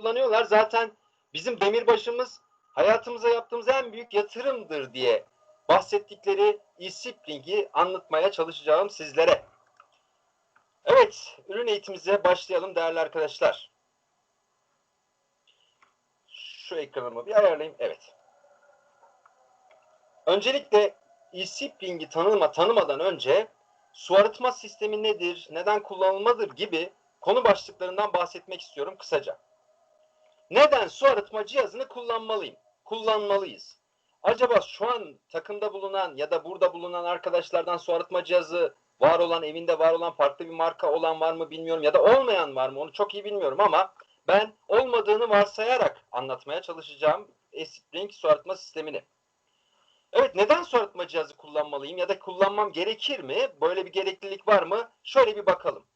kullanıyorlar. Zaten bizim demirbaşımız hayatımıza yaptığımız en büyük yatırımdır diye bahsettikleri e-Sipling'i anlatmaya çalışacağım sizlere. Evet, ürün eğitimimize başlayalım değerli arkadaşlar. Şu ekranımı bir ayarlayayım. Evet. Öncelikle e-Sipling'i tanıma, tanımadan önce su arıtma sistemi nedir, neden kullanılmadır gibi konu başlıklarından bahsetmek istiyorum kısaca. Neden su arıtma cihazını kullanmalıyım? Kullanmalıyız. Acaba şu an takımda bulunan ya da burada bulunan arkadaşlardan su arıtma cihazı var olan, evinde var olan farklı bir marka olan var mı bilmiyorum ya da olmayan var mı onu çok iyi bilmiyorum ama ben olmadığını varsayarak anlatmaya çalışacağım Espring su arıtma sistemini. Evet neden su arıtma cihazı kullanmalıyım ya da kullanmam gerekir mi? Böyle bir gereklilik var mı? Şöyle bir bakalım.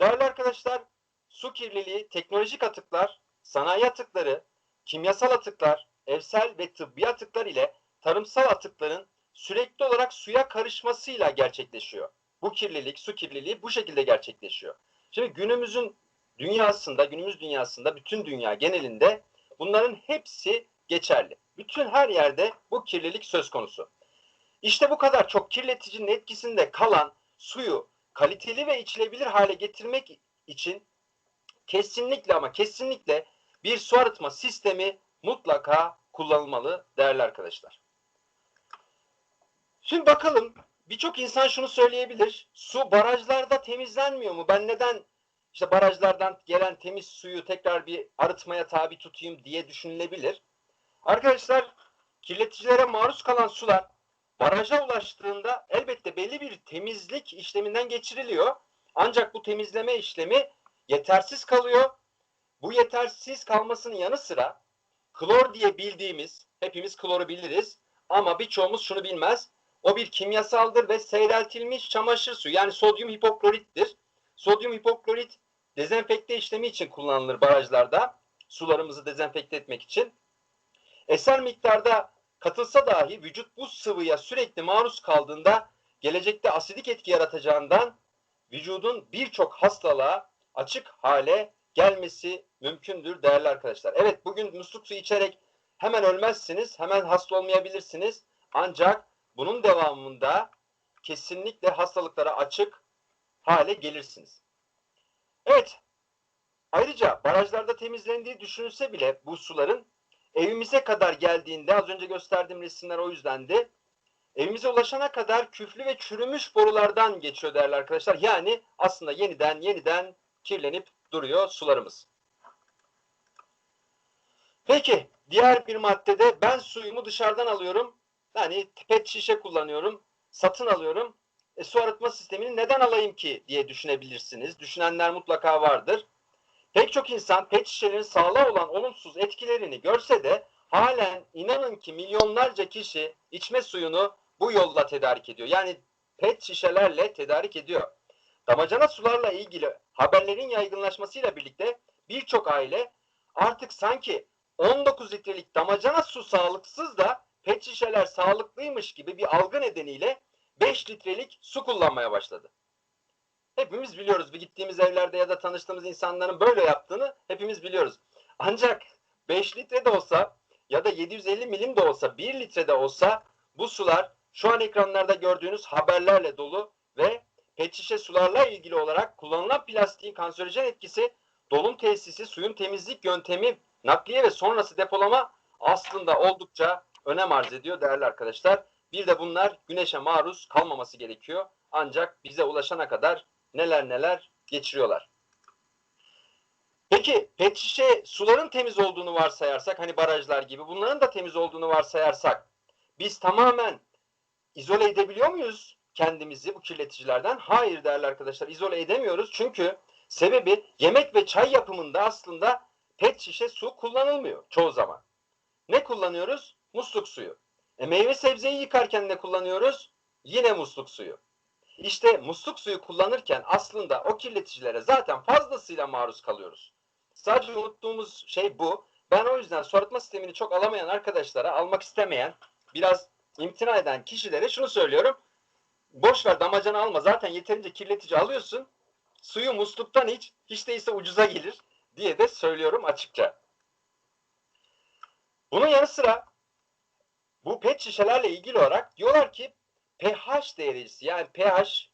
Değerli arkadaşlar su kirliliği, teknolojik atıklar, sanayi atıkları, kimyasal atıklar, evsel ve tıbbi atıklar ile tarımsal atıkların sürekli olarak suya karışmasıyla gerçekleşiyor. Bu kirlilik, su kirliliği bu şekilde gerçekleşiyor. Şimdi günümüzün dünyasında, günümüz dünyasında, bütün dünya genelinde bunların hepsi geçerli. Bütün her yerde bu kirlilik söz konusu. İşte bu kadar çok kirleticinin etkisinde kalan suyu kaliteli ve içilebilir hale getirmek için kesinlikle ama kesinlikle bir su arıtma sistemi mutlaka kullanılmalı değerli arkadaşlar. Şimdi bakalım birçok insan şunu söyleyebilir. Su barajlarda temizlenmiyor mu? Ben neden işte barajlardan gelen temiz suyu tekrar bir arıtmaya tabi tutayım diye düşünülebilir. Arkadaşlar kirleticilere maruz kalan sular baraja ulaştığında elbette belli bir temizlik işleminden geçiriliyor. Ancak bu temizleme işlemi yetersiz kalıyor. Bu yetersiz kalmasının yanı sıra klor diye bildiğimiz, hepimiz kloru biliriz ama birçoğumuz şunu bilmez. O bir kimyasaldır ve seyreltilmiş çamaşır suyu yani sodyum hipoklorittir. Sodyum hipoklorit dezenfekte işlemi için kullanılır barajlarda. Sularımızı dezenfekte etmek için. Eser miktarda katılsa dahi vücut bu sıvıya sürekli maruz kaldığında gelecekte asidik etki yaratacağından vücudun birçok hastalığa açık hale gelmesi mümkündür değerli arkadaşlar. Evet bugün musluk suyu içerek hemen ölmezsiniz, hemen hasta olmayabilirsiniz. Ancak bunun devamında kesinlikle hastalıklara açık hale gelirsiniz. Evet, ayrıca barajlarda temizlendiği düşünülse bile bu suların evimize kadar geldiğinde az önce gösterdiğim resimler o yüzdendi. Evimize ulaşana kadar küflü ve çürümüş borulardan geçiyor değerli arkadaşlar. Yani aslında yeniden yeniden kirlenip duruyor sularımız. Peki diğer bir maddede ben suyumu dışarıdan alıyorum. Yani pet şişe kullanıyorum. Satın alıyorum. E, su arıtma sistemini neden alayım ki diye düşünebilirsiniz. Düşünenler mutlaka vardır. Pek çok insan pet şişelerin sağlığa olan olumsuz etkilerini görse de halen inanın ki milyonlarca kişi içme suyunu bu yolla tedarik ediyor. Yani pet şişelerle tedarik ediyor. Damacana sularla ilgili haberlerin yaygınlaşmasıyla birlikte birçok aile artık sanki 19 litrelik damacana su sağlıksız da pet şişeler sağlıklıymış gibi bir algı nedeniyle 5 litrelik su kullanmaya başladı. Hepimiz biliyoruz. Bir gittiğimiz evlerde ya da tanıştığımız insanların böyle yaptığını hepimiz biliyoruz. Ancak 5 litre de olsa ya da 750 milim de olsa 1 litre de olsa bu sular şu an ekranlarda gördüğünüz haberlerle dolu ve pet şişe sularla ilgili olarak kullanılan plastiğin kanserojen etkisi, dolum tesisi, suyun temizlik yöntemi, nakliye ve sonrası depolama aslında oldukça önem arz ediyor değerli arkadaşlar. Bir de bunlar güneşe maruz kalmaması gerekiyor. Ancak bize ulaşana kadar neler neler geçiriyorlar. Peki pet şişe suların temiz olduğunu varsayarsak hani barajlar gibi bunların da temiz olduğunu varsayarsak biz tamamen izole edebiliyor muyuz kendimizi bu kirleticilerden? Hayır değerli arkadaşlar izole edemiyoruz. Çünkü sebebi yemek ve çay yapımında aslında pet şişe su kullanılmıyor çoğu zaman. Ne kullanıyoruz? Musluk suyu. E meyve sebzeyi yıkarken ne kullanıyoruz? Yine musluk suyu. İşte musluk suyu kullanırken aslında o kirleticilere zaten fazlasıyla maruz kalıyoruz. Sadece unuttuğumuz şey bu. Ben o yüzden su arıtma sistemini çok alamayan arkadaşlara, almak istemeyen, biraz imtina eden kişilere şunu söylüyorum. Boş ver damacana alma. Zaten yeterince kirletici alıyorsun. Suyu musluktan iç. Hiç değilse ucuza gelir diye de söylüyorum açıkça. Bunun yanı sıra bu pet şişelerle ilgili olarak diyorlar ki pH değerisi yani pH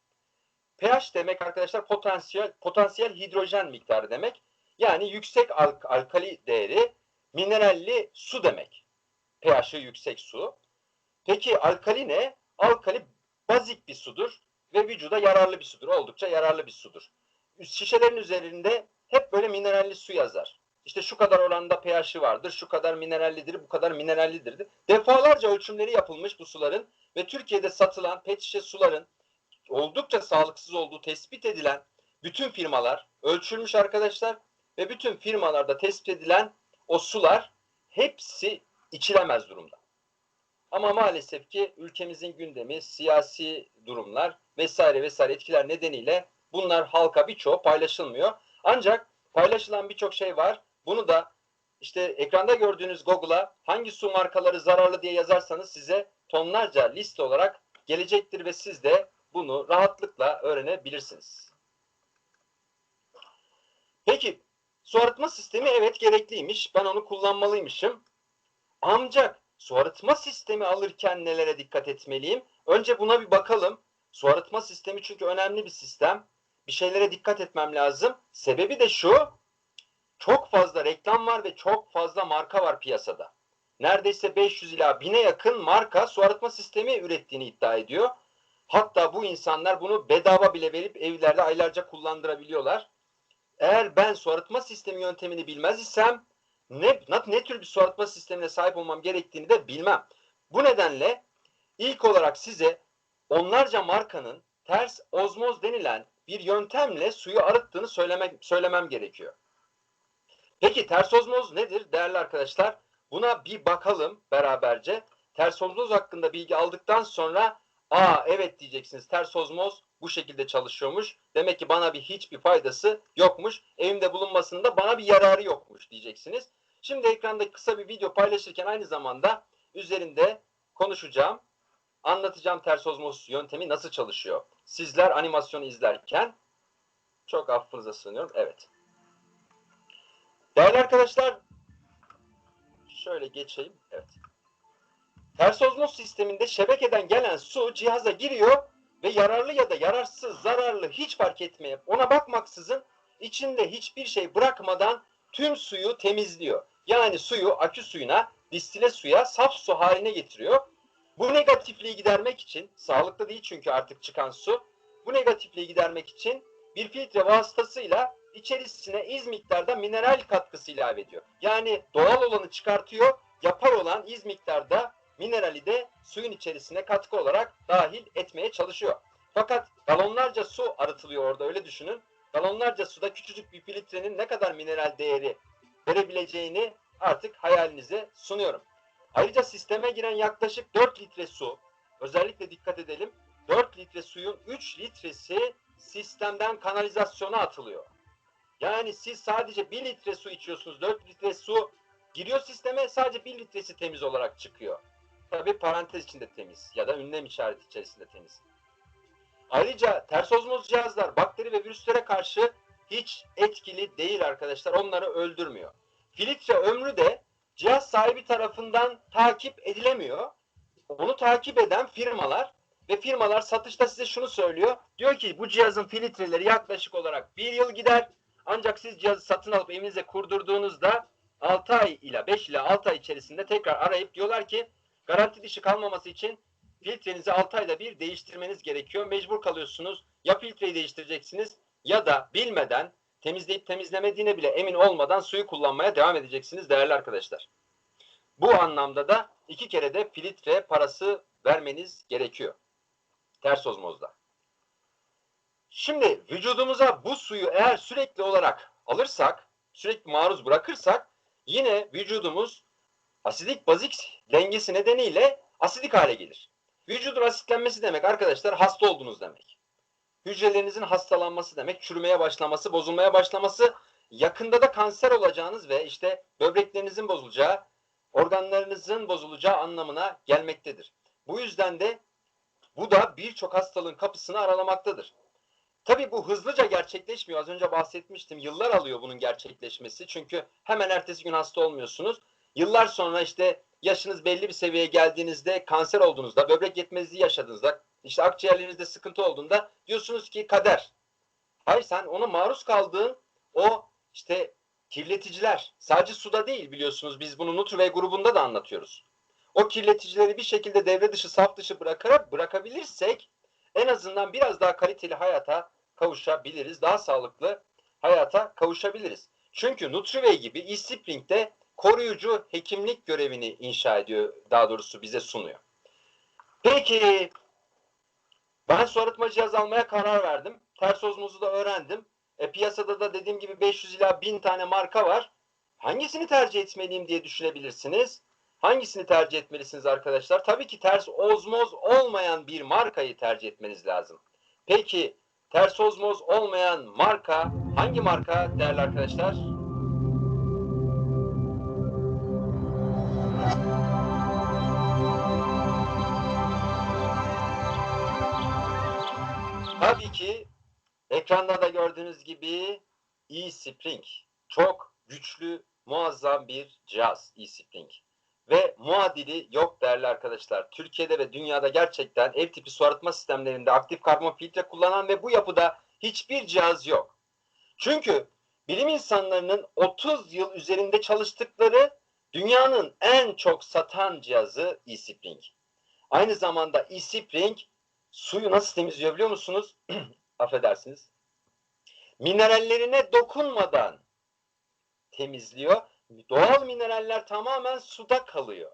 pH demek arkadaşlar potansiyel potansiyel hidrojen miktarı demek. Yani yüksek alk alkali değeri mineralli su demek. pH'i yüksek su. Peki alkali ne? Alkali bazik bir sudur ve vücuda yararlı bir sudur. Oldukça yararlı bir sudur. Şişelerin üzerinde hep böyle mineralli su yazar. İşte şu kadar oranda pH'i vardır, şu kadar minerallidir, bu kadar minerallidir. Defalarca ölçümleri yapılmış bu suların ve Türkiye'de satılan pet şişe suların oldukça sağlıksız olduğu tespit edilen bütün firmalar ölçülmüş arkadaşlar ve bütün firmalarda tespit edilen o sular hepsi içilemez durumda. Ama maalesef ki ülkemizin gündemi, siyasi durumlar vesaire vesaire etkiler nedeniyle bunlar halka birçoğu paylaşılmıyor. Ancak paylaşılan birçok şey var. Bunu da işte ekranda gördüğünüz Google'a hangi su markaları zararlı diye yazarsanız size tonlarca liste olarak gelecektir ve siz de bunu rahatlıkla öğrenebilirsiniz. Peki su arıtma sistemi evet gerekliymiş. Ben onu kullanmalıymışım. Ancak su arıtma sistemi alırken nelere dikkat etmeliyim? Önce buna bir bakalım. Su arıtma sistemi çünkü önemli bir sistem. Bir şeylere dikkat etmem lazım. Sebebi de şu. Çok fazla reklam var ve çok fazla marka var piyasada. Neredeyse 500 ila 1000'e yakın marka su arıtma sistemi ürettiğini iddia ediyor. Hatta bu insanlar bunu bedava bile verip evlerde aylarca kullandırabiliyorlar. Eğer ben su arıtma sistemi yöntemini bilmez isem ne, ne tür bir su arıtma sistemine sahip olmam gerektiğini de bilmem. Bu nedenle ilk olarak size onlarca markanın ters ozmoz denilen bir yöntemle suyu arıttığını söylemek, söylemem gerekiyor. Peki ters ozmoz nedir değerli arkadaşlar? Buna bir bakalım beraberce. Ters ozmoz hakkında bilgi aldıktan sonra aa evet diyeceksiniz ters ozmoz bu şekilde çalışıyormuş. Demek ki bana bir hiçbir faydası yokmuş. Evimde bulunmasında bana bir yararı yokmuş diyeceksiniz. Şimdi ekranda kısa bir video paylaşırken aynı zamanda üzerinde konuşacağım. Anlatacağım ters ozmoz yöntemi nasıl çalışıyor. Sizler animasyonu izlerken çok affınıza sığınıyorum. Evet. Değerli arkadaşlar şöyle geçeyim. Ters ozmoz sisteminde şebekeden gelen su cihaza giriyor ve yararlı ya da yararsız, zararlı hiç fark etmeyip ona bakmaksızın içinde hiçbir şey bırakmadan tüm suyu temizliyor. Yani suyu akü suyuna, distile suya, saf su haline getiriyor. Bu negatifliği gidermek için, sağlıklı değil çünkü artık çıkan su, bu negatifliği gidermek için bir filtre vasıtasıyla içerisine iz miktarda mineral katkısı ilave ediyor. Yani doğal olanı çıkartıyor, yapay olan iz miktarda minerali de suyun içerisine katkı olarak dahil etmeye çalışıyor. Fakat galonlarca su arıtılıyor orada öyle düşünün. Galonlarca suda küçücük bir filtrenin ne kadar mineral değeri verebileceğini artık hayalinize sunuyorum. Ayrıca sisteme giren yaklaşık 4 litre su, özellikle dikkat edelim, 4 litre suyun 3 litresi sistemden kanalizasyona atılıyor. Yani siz sadece 1 litre su içiyorsunuz, 4 litre su giriyor sisteme sadece 1 litresi temiz olarak çıkıyor. Tabi parantez içinde temiz ya da ünlem işareti içerisinde temiz. Ayrıca ters ozmoz cihazlar bakteri ve virüslere karşı hiç etkili değil arkadaşlar. Onları öldürmüyor. Filtre ömrü de cihaz sahibi tarafından takip edilemiyor. Onu takip eden firmalar ve firmalar satışta size şunu söylüyor. Diyor ki bu cihazın filtreleri yaklaşık olarak bir yıl gider. Ancak siz cihazı satın alıp evinize kurdurduğunuzda 6 ay ile 5 ile 6 ay içerisinde tekrar arayıp diyorlar ki garanti dışı kalmaması için filtrenizi 6 ayda bir değiştirmeniz gerekiyor. Mecbur kalıyorsunuz. Ya filtreyi değiştireceksiniz ya da bilmeden temizleyip temizlemediğine bile emin olmadan suyu kullanmaya devam edeceksiniz değerli arkadaşlar. Bu anlamda da iki kere de filtre parası vermeniz gerekiyor. Ters ozmozda. Şimdi vücudumuza bu suyu eğer sürekli olarak alırsak, sürekli maruz bırakırsak yine vücudumuz asidik bazik dengesi nedeniyle asidik hale gelir. Vücudun asitlenmesi demek arkadaşlar hasta oldunuz demek. Hücrelerinizin hastalanması demek, çürümeye başlaması, bozulmaya başlaması, yakında da kanser olacağınız ve işte böbreklerinizin bozulacağı, organlarınızın bozulacağı anlamına gelmektedir. Bu yüzden de bu da birçok hastalığın kapısını aralamaktadır. Tabii bu hızlıca gerçekleşmiyor. Az önce bahsetmiştim. Yıllar alıyor bunun gerçekleşmesi. Çünkü hemen ertesi gün hasta olmuyorsunuz. Yıllar sonra işte yaşınız belli bir seviyeye geldiğinizde kanser olduğunuzda, böbrek yetmezliği yaşadığınızda, işte akciğerlerinizde sıkıntı olduğunda diyorsunuz ki kader. Hayır sen ona maruz kaldığın o işte kirleticiler sadece suda değil biliyorsunuz biz bunu Nutrivey grubunda da anlatıyoruz. O kirleticileri bir şekilde devre dışı saf dışı bırakarak bırakabilirsek en azından biraz daha kaliteli hayata kavuşabiliriz. Daha sağlıklı hayata kavuşabiliriz. Çünkü Nutrivey gibi e-Spring de koruyucu hekimlik görevini inşa ediyor. Daha doğrusu bize sunuyor. Peki ben su arıtma cihazı almaya karar verdim. Ters ozmozu da öğrendim. E, piyasada da dediğim gibi 500 ila 1000 tane marka var. Hangisini tercih etmeliyim diye düşünebilirsiniz. Hangisini tercih etmelisiniz arkadaşlar? Tabii ki ters ozmoz olmayan bir markayı tercih etmeniz lazım. Peki ters ozmoz olmayan marka hangi marka değerli arkadaşlar? Tabii ki ekranda da gördüğünüz gibi e-Spring. Çok güçlü, muazzam bir cihaz e-Spring. Ve muadili yok değerli arkadaşlar. Türkiye'de ve dünyada gerçekten ev tipi su arıtma sistemlerinde aktif karbon filtre kullanan ve bu yapıda hiçbir cihaz yok. Çünkü bilim insanlarının 30 yıl üzerinde çalıştıkları dünyanın en çok satan cihazı e-Spring. Aynı zamanda e-Spring suyu nasıl temizliyor biliyor musunuz? Affedersiniz. Minerallerine dokunmadan temizliyor. Doğal mineraller tamamen suda kalıyor.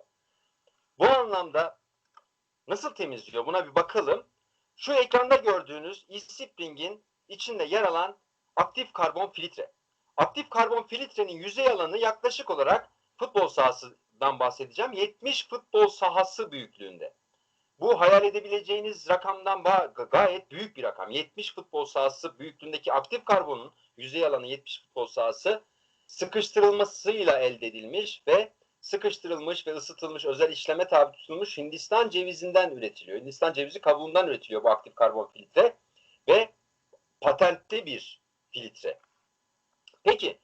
Bu anlamda nasıl temizliyor? Buna bir bakalım. Şu ekranda gördüğünüz e-Spring'in içinde yer alan aktif karbon filtre. Aktif karbon filtrenin yüzey alanı yaklaşık olarak futbol sahasından bahsedeceğim. 70 futbol sahası büyüklüğünde. Bu hayal edebileceğiniz rakamdan gayet büyük bir rakam. 70 futbol sahası büyüklüğündeki aktif karbonun yüzey alanı 70 futbol sahası sıkıştırılmasıyla elde edilmiş ve sıkıştırılmış ve ısıtılmış özel işleme tabi tutulmuş Hindistan cevizinden üretiliyor. Hindistan cevizi kabuğundan üretiliyor bu aktif karbon filtre ve patentli bir filtre. Peki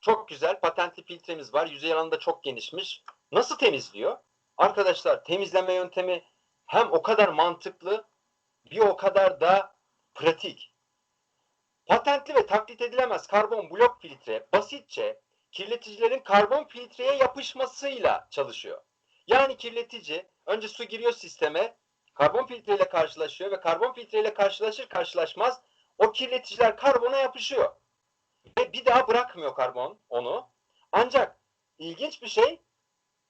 çok güzel patentli filtremiz var. Yüzey alanı da çok genişmiş. Nasıl temizliyor? Arkadaşlar temizleme yöntemi hem o kadar mantıklı bir o kadar da pratik. Patentli ve taklit edilemez karbon blok filtre basitçe kirleticilerin karbon filtreye yapışmasıyla çalışıyor. Yani kirletici önce su giriyor sisteme, karbon filtreyle karşılaşıyor ve karbon filtreyle karşılaşır karşılaşmaz o kirleticiler karbona yapışıyor. Ve bir daha bırakmıyor karbon onu. Ancak ilginç bir şey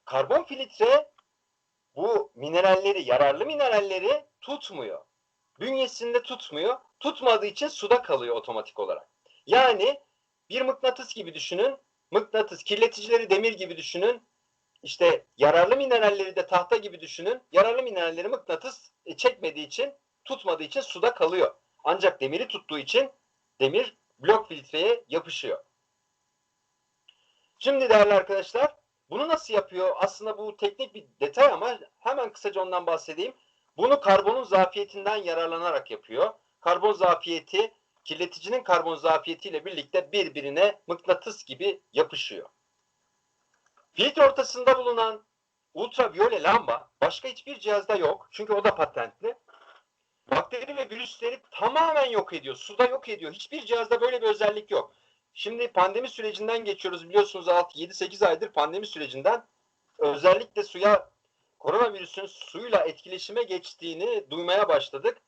karbon filtre bu mineralleri, yararlı mineralleri tutmuyor. Bünyesinde tutmuyor. Tutmadığı için suda kalıyor otomatik olarak. Yani bir mıknatıs gibi düşünün. Mıknatıs, kirleticileri demir gibi düşünün. İşte yararlı mineralleri de tahta gibi düşünün. Yararlı mineralleri mıknatıs e, çekmediği için, tutmadığı için suda kalıyor. Ancak demiri tuttuğu için demir blok filtreye yapışıyor. Şimdi değerli arkadaşlar bunu nasıl yapıyor? Aslında bu teknik bir detay ama hemen kısaca ondan bahsedeyim. Bunu karbonun zafiyetinden yararlanarak yapıyor. Karbon zafiyeti kirleticinin karbon zafiyetiyle birlikte birbirine mıknatıs gibi yapışıyor. Filtre ortasında bulunan ultraviyole lamba başka hiçbir cihazda yok. Çünkü o da patentli. Bakteri ve virüsleri tamamen yok ediyor. Suda yok ediyor. Hiçbir cihazda böyle bir özellik yok. Şimdi pandemi sürecinden geçiyoruz biliyorsunuz 7-8 aydır pandemi sürecinden özellikle suya koronavirüsün suyla etkileşime geçtiğini duymaya başladık.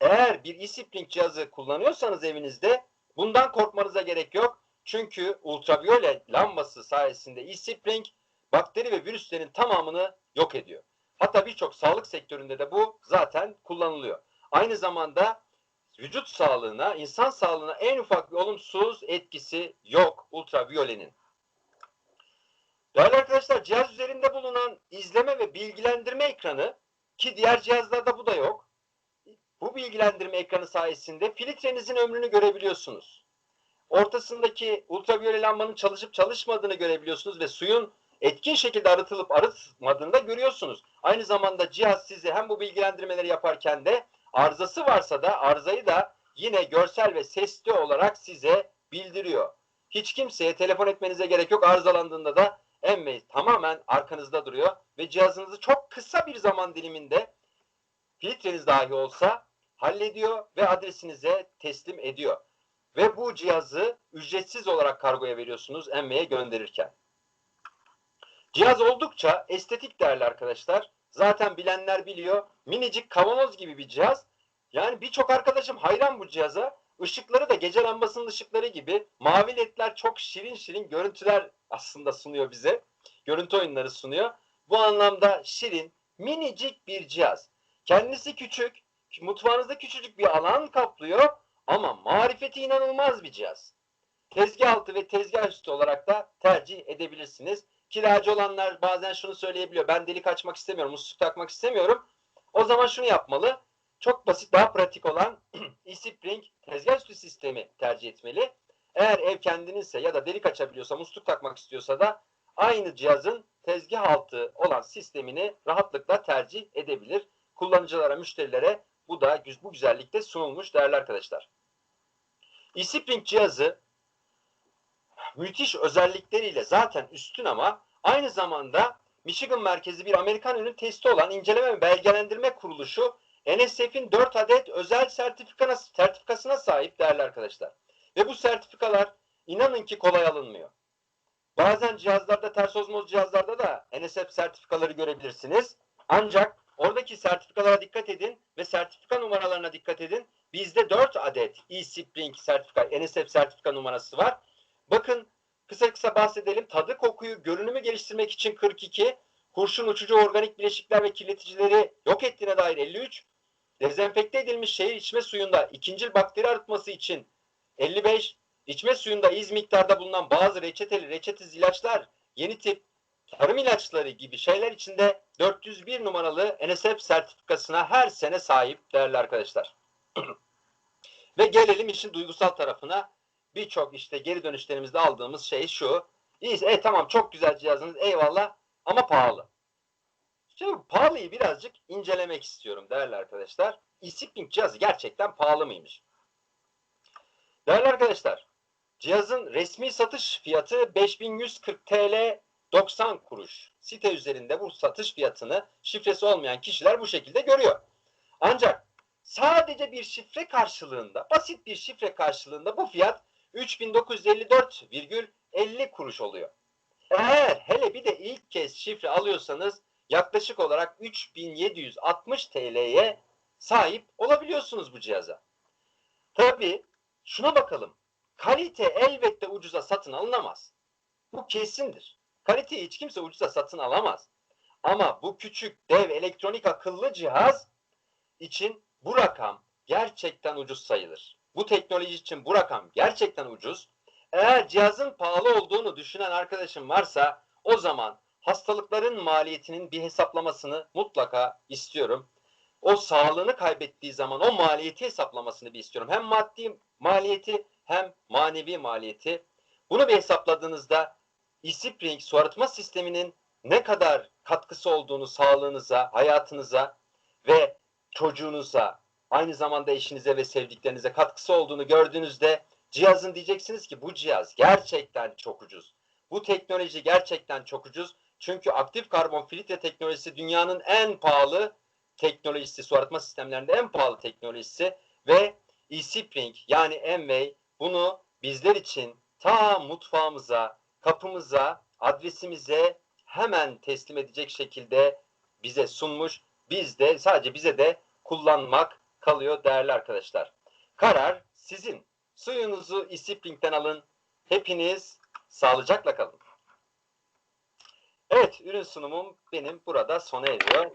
Eğer bir e-Spring cihazı kullanıyorsanız evinizde bundan korkmanıza gerek yok. Çünkü ultraviyole lambası sayesinde e-Spring bakteri ve virüslerin tamamını yok ediyor. Hatta birçok sağlık sektöründe de bu zaten kullanılıyor. Aynı zamanda vücut sağlığına, insan sağlığına en ufak bir olumsuz etkisi yok ultraviyolenin. Değerli arkadaşlar cihaz üzerinde bulunan izleme ve bilgilendirme ekranı ki diğer cihazlarda bu da yok. Bu bilgilendirme ekranı sayesinde filtrenizin ömrünü görebiliyorsunuz. Ortasındaki ultraviyole lambanın çalışıp çalışmadığını görebiliyorsunuz ve suyun etkin şekilde arıtılıp arıtmadığını da görüyorsunuz. Aynı zamanda cihaz size hem bu bilgilendirmeleri yaparken de arızası varsa da arızayı da yine görsel ve sesli olarak size bildiriyor. Hiç kimseye telefon etmenize gerek yok. Arızalandığında da Emmey tamamen arkanızda duruyor ve cihazınızı çok kısa bir zaman diliminde filtreniz dahi olsa hallediyor ve adresinize teslim ediyor. Ve bu cihazı ücretsiz olarak kargoya veriyorsunuz Emmey'e gönderirken. Cihaz oldukça estetik değerli arkadaşlar. Zaten bilenler biliyor. Minicik kavanoz gibi bir cihaz. Yani birçok arkadaşım hayran bu cihaza. Işıkları da gece lambasının ışıkları gibi mavi ledler çok şirin şirin görüntüler aslında sunuyor bize. Görüntü oyunları sunuyor. Bu anlamda şirin, minicik bir cihaz. Kendisi küçük, mutfağınızda küçücük bir alan kaplıyor ama marifeti inanılmaz bir cihaz. Tezgah altı ve tezgah üstü olarak da tercih edebilirsiniz. Kiracı olanlar bazen şunu söyleyebiliyor. Ben delik açmak istemiyorum, musluk takmak istemiyorum. O zaman şunu yapmalı. Çok basit, daha pratik olan eSpring tezgah üstü sistemi tercih etmeli. Eğer ev kendinizse ya da delik açabiliyorsa, musluk takmak istiyorsa da aynı cihazın tezgah altı olan sistemini rahatlıkla tercih edebilir. Kullanıcılara, müşterilere bu da bu güzellikte sunulmuş değerli arkadaşlar. eSpring cihazı müthiş özellikleriyle zaten üstün ama aynı zamanda Michigan merkezi bir Amerikan ürün testi olan inceleme ve belgelendirme kuruluşu NSF'in 4 adet özel sertifikasına sahip değerli arkadaşlar. Ve bu sertifikalar inanın ki kolay alınmıyor. Bazen cihazlarda, ters ozmoz cihazlarda da NSF sertifikaları görebilirsiniz. Ancak oradaki sertifikalara dikkat edin ve sertifika numaralarına dikkat edin. Bizde 4 adet e-Spring sertifika, NSF sertifika numarası var. Bakın kısa kısa bahsedelim. Tadı, kokuyu, görünümü geliştirmek için 42, kurşun uçucu organik bileşikler ve kirleticileri yok ettiğine dair 53, dezenfekte edilmiş şehir içme suyunda ikincil bakteri arıtması için 55, içme suyunda iz miktarda bulunan bazı reçeteli reçetiz ilaçlar, yeni tip tarım ilaçları gibi şeyler içinde 401 numaralı NSF sertifikasına her sene sahip değerli arkadaşlar. Ve gelelim işin duygusal tarafına. Birçok işte geri dönüşlerimizde aldığımız şey şu. İyi, e, tamam çok güzel cihazınız eyvallah ama pahalı. Şimdi pahalıyı birazcık incelemek istiyorum değerli arkadaşlar. e cihazı gerçekten pahalı mıymış? Değerli arkadaşlar, cihazın resmi satış fiyatı 5140 TL 90 kuruş. Site üzerinde bu satış fiyatını şifresi olmayan kişiler bu şekilde görüyor. Ancak sadece bir şifre karşılığında, basit bir şifre karşılığında bu fiyat 3954,50 kuruş oluyor. Eğer hele bir de ilk kez şifre alıyorsanız yaklaşık olarak 3760 TL'ye sahip olabiliyorsunuz bu cihaza. Tabii şuna bakalım. Kalite elbette ucuza satın alınamaz. Bu kesindir. Kaliteyi hiç kimse ucuza satın alamaz. Ama bu küçük dev elektronik akıllı cihaz için bu rakam gerçekten ucuz sayılır. Bu teknoloji için bu rakam gerçekten ucuz. Eğer cihazın pahalı olduğunu düşünen arkadaşım varsa o zaman hastalıkların maliyetinin bir hesaplamasını mutlaka istiyorum. O sağlığını kaybettiği zaman o maliyeti hesaplamasını bir istiyorum. Hem maddi maliyeti hem manevi maliyeti. Bunu bir hesapladığınızda e-Spring su arıtma sisteminin ne kadar katkısı olduğunu sağlığınıza, hayatınıza ve çocuğunuza, aynı zamanda eşinize ve sevdiklerinize katkısı olduğunu gördüğünüzde cihazın diyeceksiniz ki bu cihaz gerçekten çok ucuz. Bu teknoloji gerçekten çok ucuz. Çünkü aktif karbon filtre teknolojisi dünyanın en pahalı teknolojisi, su arıtma sistemlerinde en pahalı teknolojisi ve e-Spring yani Enway bunu bizler için ta mutfağımıza, kapımıza, adresimize hemen teslim edecek şekilde bize sunmuş. Biz de sadece bize de kullanmak kalıyor değerli arkadaşlar. Karar sizin. Suyunuzu e-Spring'den alın. Hepiniz sağlıcakla kalın. Evet, ürün sunumum benim burada sona eriyor.